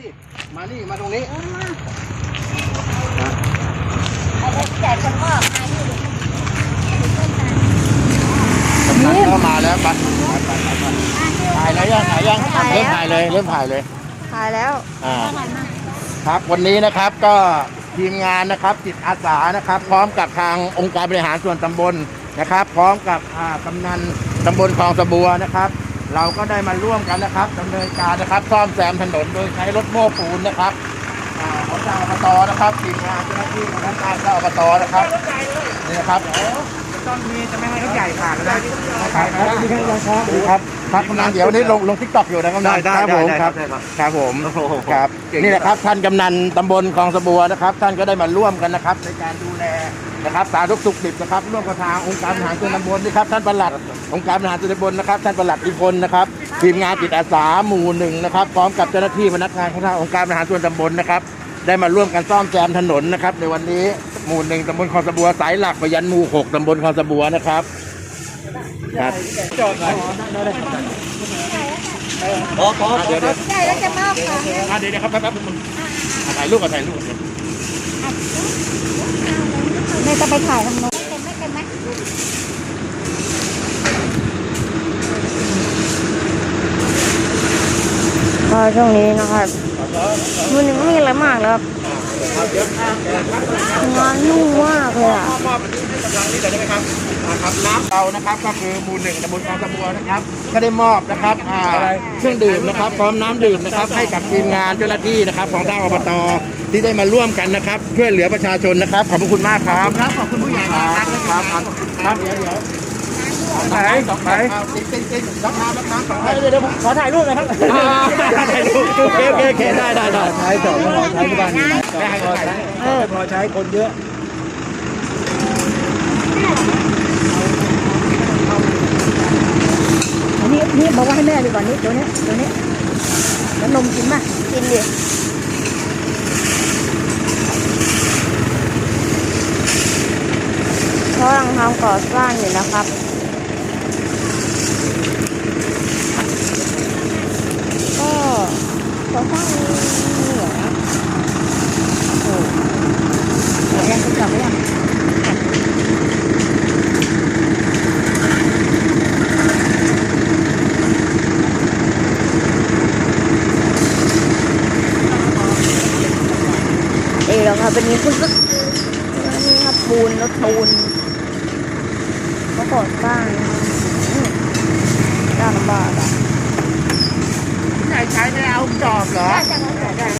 สิมานี่มาตรงนี้เอาไปแจกคนมอบมาที่กำนันเข้ามาแล้วไปไปไปไปถ่ายแล้วยังถ่ายยังเริ่มถ่ายเลยเริ่มถ่ายเลยถ่ายแล้วอ่าครับวันนี้นะครับก็ทีมงานนะครับจิตอาสานะครับ พร้อมกับทางองค์การบริหารส่วนตำบลนะครับ พร้อมกับอ่ากำนันตำบลคลองสะบัวนะครับ เราก็ได้มาร่วมกันนะครับดำเนินการนะครับซ่อมแซมถนนโดยใช้รถโม้ปูนนะครับอ่าของทางอบตนะครับทีมงานเจ้าหน้าที่ของทางการเจ้าอบตนะครับนี่นะครับ ต้นนี้จะไม่ให้เขาใหญ่ผ่านเลยครับครับดีครับครับกำนันเดี๋ยววันนี้ลงลงทิกตอกอยู่นะกำนันได้ได้ครับผมได้ครับได้ครับครับผมโอ้โหครับเก่งนี่แหละครับท่านกำนันตำบลคลองสะบัวนะครับ ท่านก็ได้มาร่วมกันนะครับในการดูแลนะครับสาธารณสุขดิบนะครับร่วมกับทางองค์การบริหารส่วนตำบลนะครับท่านปลัดองค์การบริหารส่วนตำบลนะครับ ท่านปลัดอิพลนะครับทีมงานจิตอาสาหมู่หนึ่งนะครับพร้อมกับเจ้าหน้าที่พนักงานของทางองค์การบริหารส่วนตำบลนะครับ ได้มาร่วมกันซ่อมแซมถนนนะครับในวันนี้ หมู่หนึ่งตำบลคลองสะบัวสายหลักไปยันหมู่หกตำบลคลองสะบัวนะครับครับจอดหน่อยพอพอเดี๋ยวเดี๋ยวใช่แล้วจะมอบของอะเดี๋ยวเดี๋ยวครับแป๊บแป๊บมึงอะถ่ายรูปก่อนถ่ายรูปแม่จะไปถ่ายทางโน้นไม่เต็มไหม ก็ช่วงนี้นะครับมันยังไม่มีอะไรมากแล้วครับงานนุ่มมากเลยอะมอบอันนี้ให้กำลังนี่เลยได้ไหมครับอ่าครับน้ำเรานะครับก็คือมู่หนึ่งตำบลคลองสะบัวนะครับ ก็ได้มอบนะครับอ่าเครื่องดื่มนะครับ พร้อมน้ำดื่มนะครับ ให้กับทีมงานเจ้าหน้าที่นะครับ ของทางอบตที่ได้มาร่วมกันนะครับช่วยเหลือประชาชนนะครับ ขอบคุณมากครับ ครับขอบคุณผู้ใหญ่ครับครับครับครับเดี๋ยวเดี๋ยว ไหนสองไหนสองน้ำน้ำสองเดี๋ยวเดี๋ยวผมขอถ่ายรูปหน่อยครับถ่ายรูปโอเคโอเคโอเคได้ได้ได้ใช้สองพอใช้ที่บ้านมีไหมได้ได้ได้เออพอใช้คนเยอะอันนี้นี่บอกว่าให้แม่ดีกว่านี้ตัวนี้ตัวนี้แล้วนมกินป่ะกินดิกำลังทำก่อสร้างอยู่นะครับ ก็ก่อสร้างเหนือ หัวแรงคุณจับไว้ยัง เอ๋แล้วครับเป็นนี้คุณก็นี่ครับปูนรถปูนก็ก่อสร้างนะครับอืมยากลำบากอะใช้ใช้ไม่เอาจอบเหรอได้จังเลย